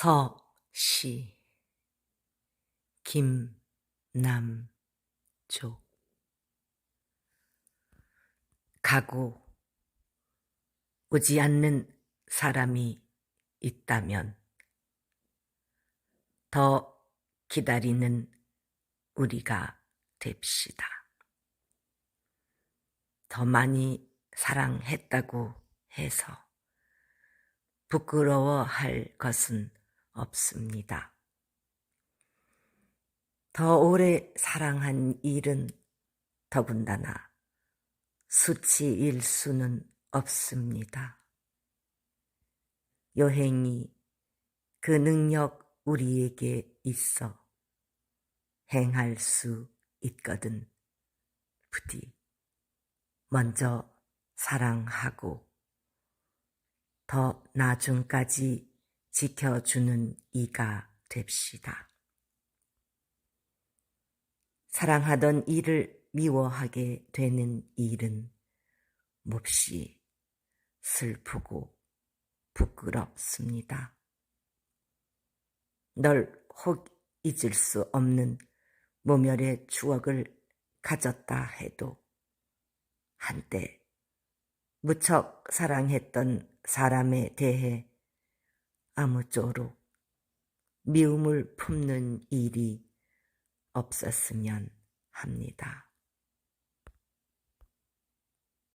서시 김남조 가고 오지 않는 사람이 있다면 더 기다리는 우리가 됩시다. 더 많이 사랑했다고 해서 부끄러워할 것은 없습니다. 더 오래 사랑한 일은 더군다나 수치 일 수는 없습니다. 여행이 그 능력 우리에게 있어 행할 수 있거든. 부디 먼저 사랑하고 더 나중까지 지켜주는 이가 됩시다. 사랑하던 일을 미워하게 되는 일은 몹시 슬프고 부끄럽습니다. 널 혹 잊을 수 없는 모멸의 추억을 가졌다 해도 한때 무척 사랑했던 사람에 대해 아무쪼록 미움을 품는 일이 없었으면 합니다.